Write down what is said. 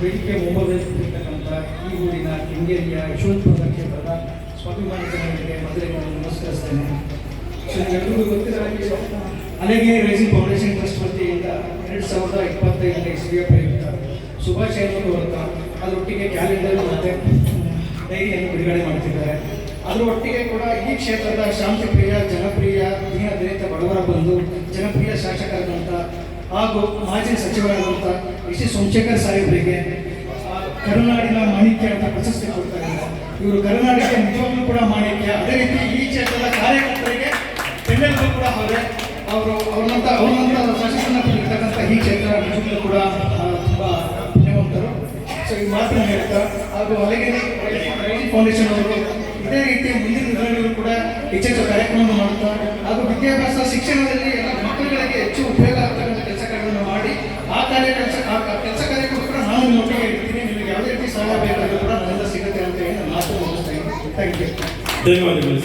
ವೇದಿಕೆ ಮುಂಭಾಗದಲ್ಲಿರ್ತಕ್ಕಂಥ ಈ ಊರಿನ ಕೆಂಗೇರಿಯ ಯಶವಂತಪುರ ಕ್ಷೇತ್ರದ ಸ್ವಾಭಿಮಾನಿಗಳಿಗೆ ಮೊದಲಿಗೆ ನಮಸ್ಕರಿಸ್ತೇನೆ ಸೊ ನಿಮ್ಮೆಲ್ಲರಿಗೂ ಗೊತ್ತಿರೋ ಅಲೆಗೆ ರೈಸಿಂಗ್ ಫೌಂಡೇಶನ್ ಟ್ರಸ್ಟ್ ವತಿಯಿಂದ ಎರಡು ಸಾವಿರದ ಇಪ್ಪತ್ತೈದನೇ ಇಸ್ವಿಯ ಪ್ರಯುಕ್ತ ಶುಭಾಶಯವನ್ನು ಹೊರತ ಅದರೊಟ್ಟಿಗೆ ಕ್ಯಾಲೆಂಡರ್ ಮತ್ತು ಡೈರಿಯನ್ನು ಬಿಡುಗಡೆ ಮಾಡ್ತಿದ್ದಾರೆ. ಅದರೊಟ್ಟಿಗೆ ಕೂಡ ಈ ಕ್ಷೇತ್ರದ ಶಾಂತಿಪ್ರಿಯ, ಜನಪ್ರಿಯ ದಿನ ದಲಿತ ಬಡವರ ಬಂದು ಜನಪ್ರಿಯ ಹಾಗೂ ಮಾಜಿ ಸಚಿವರಾದಂಥ ಎಸ್ ಸಿ ಸೋಮಶೇಖರ್ ಸಾಹೇಬರಿಗೆ ಕರುನಾಡಿನ ಮಾಣಿಕ್ಯ ಅಂತ ಪ್ರಶಸ್ತಿ ಕೊಡ್ತಾ ಇದ್ದಾರೆ. ಇವರು ಕರುನಾಡಿಗೆ ನಿಜವಾಗ್ಲೂ ಕೂಡ ಮಾಣಿಕ್ಯ. ಅದೇ ರೀತಿ ಈ ಕ್ಷೇತ್ರದ ಕಾರ್ಯಕರ್ತರಿಗೆ ಬೆನ್ನೆಲುಬು ಕೂಡ ಅವರೇ. ಅವರು ಅವರಂತ ಅವರಂತ ಶಾಸಕರನ್ನ ಪಡೆದಿರ್ತಕ್ಕಂಥ ಈ ಕ್ಷೇತ್ರ ನಿಜವಾಗ್ಲೂ ಕೂಡ ತುಂಬ ಪುಣ್ಯವಂತರು ಸೊ ಈ ಮಾತನ್ನು ಹೇಳ್ತಾ ಹಾಗೂ ಅಲೆಗೆರೆ ಫೌಂಡೇಶನ್ ಅವರು ಇದೇ ರೀತಿ ಮುಂದಿನ ದಿನಗಳಲ್ಲೂ ಕೂಡ ಹೆಚ್ಚೆಚ್ಚು ಕಾರ್ಯಕ್ರಮ ಮಾಡ್ತಾ ಹಾಗೂ ವಿದ್ಯಾಭ್ಯಾಸ, ಶಿಕ್ಷಣದಲ್ಲಿ ಕಾರ್ಯ ಕೆಲಸ ಕೆಲಸ ಕಾರ್ಯಕ್ಕೂ ಕೂಡ ನಾನು ನೋಡ್ತಾ ಇರ್ತೀನಿ ನಿಮಗೆ ಯಾವುದೇ ರೀತಿ ಸಹಾಯ ಬೇಕಾದರೂ ಕೂಡ ನನ್ನಿಂದ ಸಿಗುತ್ತೆ ಅಂತ ಹೇಳಿ ಮಾತು ಮುಗಿಸ್ತಾ ಇದ್ದೀನಿ ಥ್ಯಾಂಕ್ ಯು ಧನ್ಯವಾದಗಳು